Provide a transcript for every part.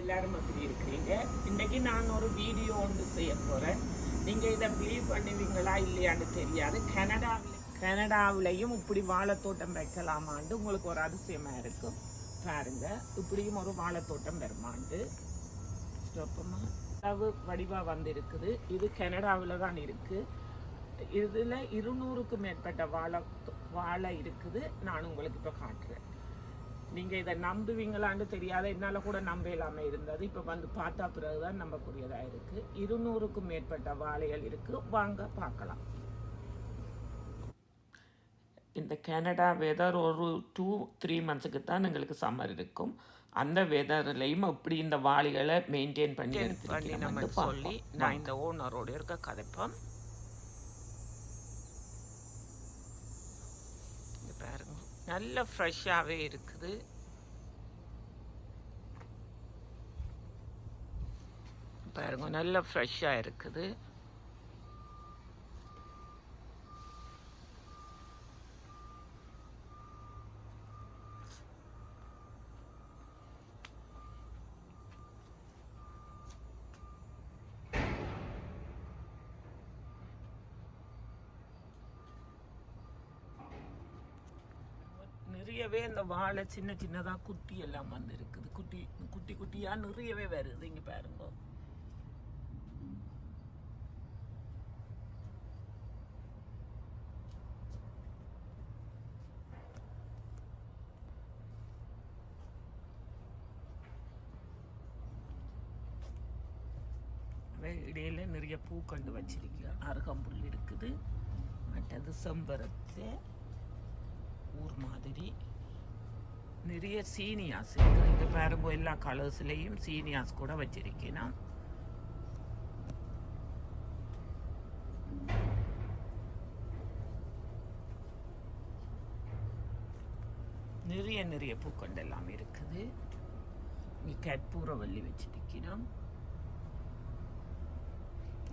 எல்லாரும் எப்படி இருக்கிறீங்க. இன்னைக்கு நான் ஒரு வீடியோ ஒன்று செய்ய போகிறேன் நீங்கள் இதை பிலீவ் பண்ணுவீங்களா இல்லையான்னு தெரியாது. கனடாவில் கனடாவிலையும் இப்படி வாழைத்தோட்டம் வைக்கலாமான்னு உங்களுக்கு ஒரு அதிசயமாக இருக்கும். பாருங்கள் இப்படியும் ஒரு வாழைத்தோட்டம் வருமாண்டு. ஸ்டோப்பமா அளவு வடிவாக வந்திருக்குது. இது கனடாவில் தான் இருக்குது இதில் இருநூறுக்கு மேற்பட்ட வாழை வாழை இருக்குது. நான் உங்களுக்கு இப்போ காட்டுறேன். நீங்கள் இதை நம்புவீங்களான்னு தெரியாத என்னால் கூட நம்ப இல்லாமல் இருந்தது. இப்போ வந்து பார்த்தா பிறகுதான் நம்பக்கூடியதாக இருக்குது இருநூறுக்கும் மேற்பட்ட வாழைகள் இருக்குது வாங்க பார்க்கலாம். இந்த கனடா வெதர் ஒரு டூ த்ரீ மந்த்ஸுக்கு தான் எங்களுக்கு சம்மர் இருக்கும். அந்த வெதர்லையும் இப்படி இந்த வாளிகளை மெயின்டைன் பண்ணி பண்ணி நம்ம சொல்லி நான் இந்த ஓனரோட இருக்க கதைப்போம் இங்க பாருங்க நல்ல ஃப்ரெஷ்ஷாகவே இருக்குது. பாருங்க நல்ல ஃப்ரெஷ்ஷாக இருக்குது. நிறையவே இந்த வாழை சின்ன சின்னதா குட்டி எல்லாம் வந்து இருக்குது குட்டி குட்டி குட்டியா நிறையவே வருது. இங்க பாருங்க. இடையில நிறைய பூக்கண்டு வச்சிருக்கு. அருகம்புல் இருக்குது. மற்றது செம்பருத்து ஊர் மாதிரி. நிறைய சீனியாஸ் இருக்கு. இந்த பாருங்க எல்லா கலர்ஸ்லயும் சீனியாஸ் கூட வச்சிருக்கேன்? நிறைய நிறைய பூக்கண்டு எல்லாம் இருக்குது. இங்க கற்பூரவல்லி வச்சிருக்கிறோம்.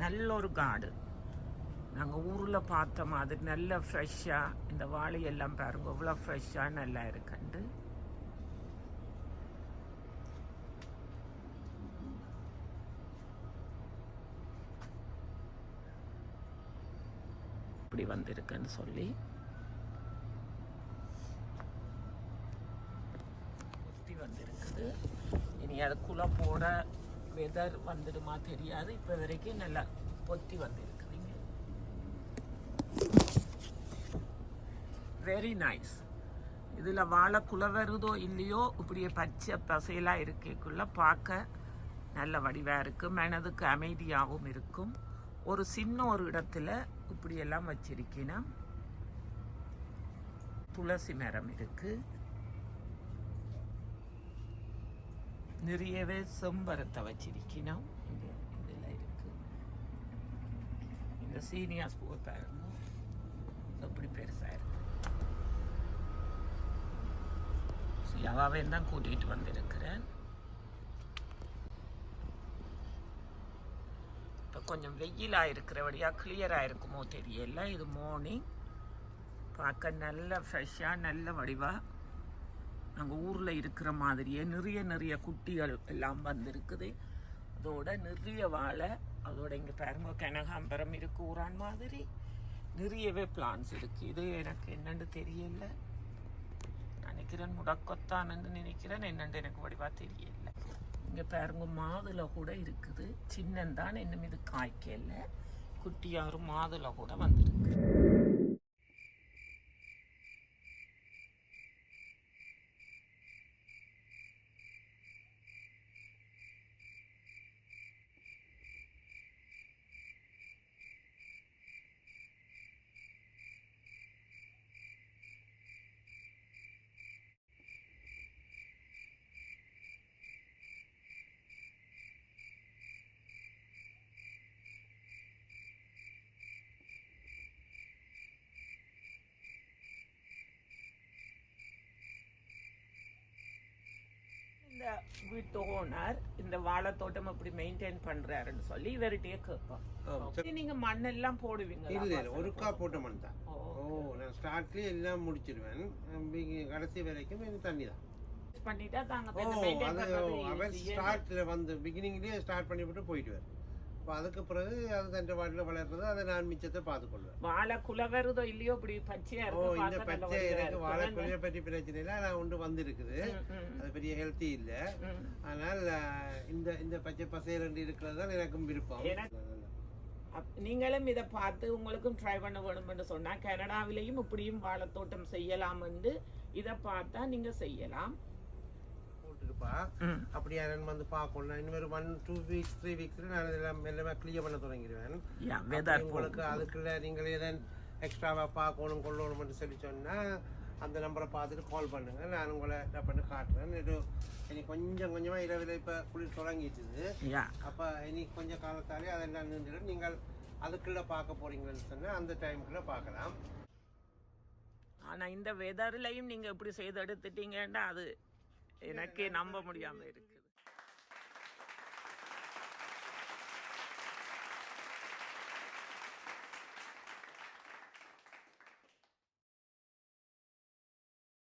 நல்ல ஒரு கார்டன் நாங்கள் ஊரில் பார்த்த மாதிரி நல்ல ஃப்ரெஷ்ஷாக இந்த வாழையெல்லாம் பாருங்க இவ்வளோ ஃப்ரெஷ்ஷாக நல்லா இருக்குண்டு இப்படி வந்திருக்குன்னு சொல்லி. குத்தி வந்திருக்குது. இனி அதுக்குள்ள போட வெதர் வந்துடுமா தெரியாது. இப்போ வரைக்கும் நல்லா பொத்தி வந்திருக்குதுங்க. வெரி நைஸ் இதில் வாழை குலை வருதோ இல்லையோ இப்படியே பச்சை பசையெல்லாம் இருக்கக்குள்ள பார்க்க நல்ல வடிவாக இருக்கும் மனதுக்கு அமைதியாகவும் இருக்கும். ஒரு சின்ன ஒரு இடத்துல இப்படியெல்லாம் வச்சிருக்கேன்னா துளசி மரம் இருக்கு. நிறையவே செம்பரத்தை வச்சிருக்கணும். இந்த இதில் இருக்கு. இந்த சீனியாஸ் பூவை பாருங்க. எப்படி பெருசாக இருக்கு. அவாவே தான் கூட்டிகிட்டு வந்திருக்கிறேன். கொஞ்சம் வெயிலாக இருக்கிறபடியாக கிளியராக இருக்குமோ தெரியல. இது மார்னிங் பார்க்க நல்ல ஃப்ரெஷ்ஷாக நல்ல வடிவாக நாங்கள் ஊரில் இருக்கிற மாதிரியே நிறைய நிறைய குட்டிகள் எல்லாம் வந்திருக்குது. அதோட நிறைய வாழை அதோட இங்கே பாருங்க கனகாம்பரம் இருக்கு ஊரான் மாதிரி. நிறையவே பிளான்ஸ் இருக்கு. இது எனக்கு என்னென்னு தெரியல. நினைக்கிறேன் முடக்கத்தானன்னு நினைக்கிறேன். என்னென்று எனக்கு வடிவாக தெரியல. இங்க பாருங்க மாதுளை கூட இருக்குது. சின்னந்தான் இன்னும் இது காய்க்கல. குட்டியாரும் மாதுளை கூட வந்திருக்கு. இந்த வீட்டு ஓனர் இந்த வாழைத்தோட்டம் அப்படி மெயின்டைன் பண்றாருன்னு சொல்லி இவர்கிட்டயே கேட்போம். நீங்க மண்ணெல்லாம் போடுவீங்க இல்ல ஒருக்கா போட்ட மண் தான். ஓ நான் ஸ்டார்ட்லயே எல்லாம் முடிச்சிடுவேன் இங்க கடைசி வரைக்கும் எனக்கு தண்ணி தான். பண்ணிட்டா தாங்க. ஸ்டார்ட்ல வந்து பிகினிங்லயே ஸ்டார்ட் பண்ணிவிட்டு போயிடுவார். அப்போ அதுக்கு பிறகு அது தன் வாட்டில் வளர்றது அதை நான் மிச்சத்தை பார்த்துக்கொள்வேன். வாழை குலை வருதோ இல்லையோ இப்படி பச்சையா ஓ இந்த பச்சை எனக்கு இருக்கு. வாழைக்குழியை பற்றி பிரச்சனை இல்லை நான் ஒன்று வந்திருக்குது. அது பெரிய ஹெல்த்தி இல்லை. ஆனால் இந்த இந்த பச்சை பசைய ரெண்டு இருக்கிறது தான் எனக்கும் விருப்பம். நீங்களும் இதை பார்த்து உங்களுக்கும் ட்ரை பண்ண வேணும்னு சொன்னா கனடாவிலையும் இப்படியும் வாழைத்தோட்டம் செய்யலாம் என்று இதை பார்த்தா நீங்க செய்யலாம். போட்டுருப்பா. அப்படி யாரும் வந்து பார்க்கணும் ஒரு ஒன் டூ வீக்ஸ் த்ரீ வீக்ஸில் நான் இதெல்லாம் எல்லாமே கிளியர் பண்ண தொடங்கிடுவேன். உங்களுக்கு அதுக்குள்ள நீங்கள் எதன் எக்ஸ்ட்ராவாக பார்க்கணும் கொள்ளணும்னு சொல்லி சொன்னால் அந்த நம்பரை பார்த்துட்டு கால் பண்ணுங்க. நான் உங்களை நான் பண்ணி காட்டுறேன். இது இனி கொஞ்சம் கொஞ்சமாக இரவில் இப்போ குளிர் தொடங்கிட்டுது அப்போ இனி கொஞ்சம் காலத்தாலே அதெல்லாம் நின்றுடும்? நீங்கள் அதுக்குள்ளே பார்க்க போறீங்கன்னு சொன்னால் அந்த டைமுக்குள்ளே பார்க்கலாம். ஆனா இந்த வெதர்லயும் நீங்க இப்படி செய்து எடுத்துட்டீங்கன்னா அது எனக்கே நம்ப முடியாம இருக்கு.